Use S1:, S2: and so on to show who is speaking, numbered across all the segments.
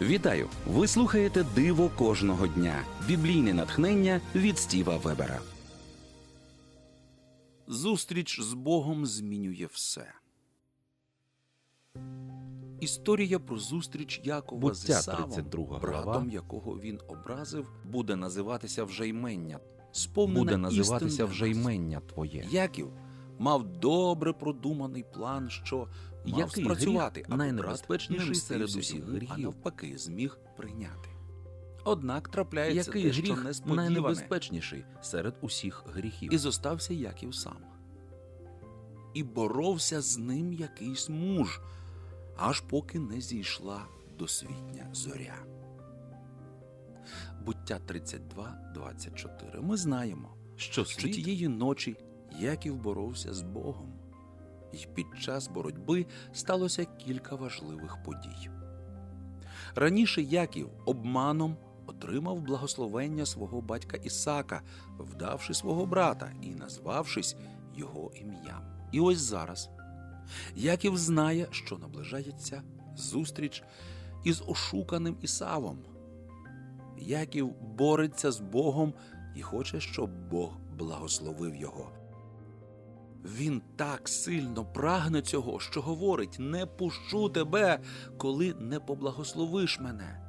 S1: Вітаю! Ви слухаєте Диво кожного дня. Біблійне натхнення від Стіва Вебера. Зустріч з Богом змінює все. Історія про зустріч Якова з Ісавом, братом якого він образив, буде називатися вже ймення. Сповнена
S2: буде називатися вже ймення твоє.
S1: Яків мав добре продуманий план, що мав
S2: Який
S1: спрацювати, аби
S2: найнебезпечніший серед усіх
S1: а
S2: гріхів?
S1: навпаки зміг прийняти. Однак трапляється
S2: Який
S1: те, що
S2: гріх
S1: несподіване,
S2: найнебезпечніший серед усіх гріхів?
S1: і зостався Яків сам. І боровся з ним якийсь муж, аж поки не зійшла досвітня зоря. Буття 32, 24. Ми знаємо,
S2: що
S1: що тієї ночі Яків боровся з Богом, і під час боротьби сталося кілька важливих подій. Раніше Яків обманом отримав благословення свого батька Ісака, вдавши свого брата і назвавшись його ім'ям. І ось зараз Яків знає, що наближається зустріч із ошуканим Ісавом. Яків бореться з Богом і хоче, щоб Бог благословив його. Він так сильно прагне цього, що говорить: не пущу тебе, коли не поблагословиш мене.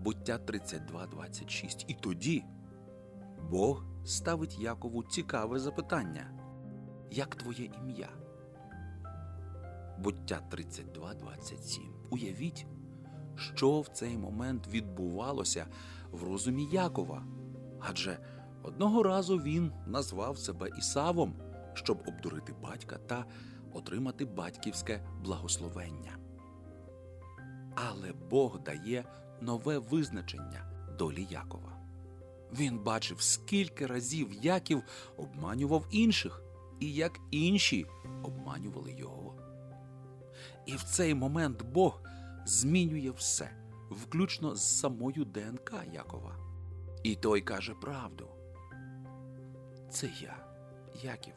S1: Буття 32.26. І тоді Бог ставить Якову цікаве запитання: Як твоє ім'я? Буття 32.27. Уявіть, що в цей момент відбувалося в розумі Якова. Адже одного разу він назвав себе Ісавом, щоб обдурити батька та отримати батьківське благословення. Але Бог дає нове визначення долі Якова. Він бачив, скільки разів Яків обманював інших, і як інші обманювали його. І в цей момент Бог змінює все, включно з самою ДНК Якова. І той каже правду. Це я, Яків.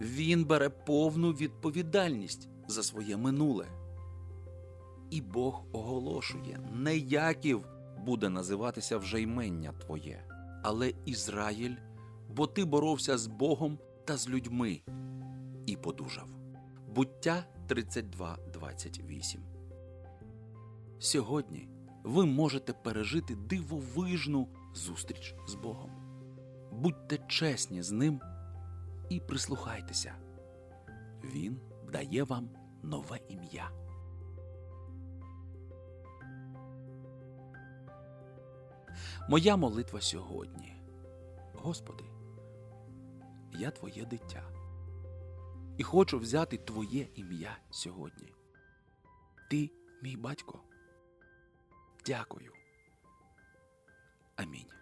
S1: Він бере повну відповідальність за своє минуле. І Бог оголошує, не Яків буде називатися вже ймення твоє, але Ізраїль, бо ти боровся з Богом та з людьми і подужав. Буття 32.28 Сьогодні ви можете пережити дивовижну зустріч з Богом. Будьте чесні з ним і прислухайтеся. Він дає вам нове ім'я. Моя молитва сьогодні. Господи, я Твоє дитя і хочу взяти Твоє ім'я сьогодні. Ти мій батько. Дякую. Амінь.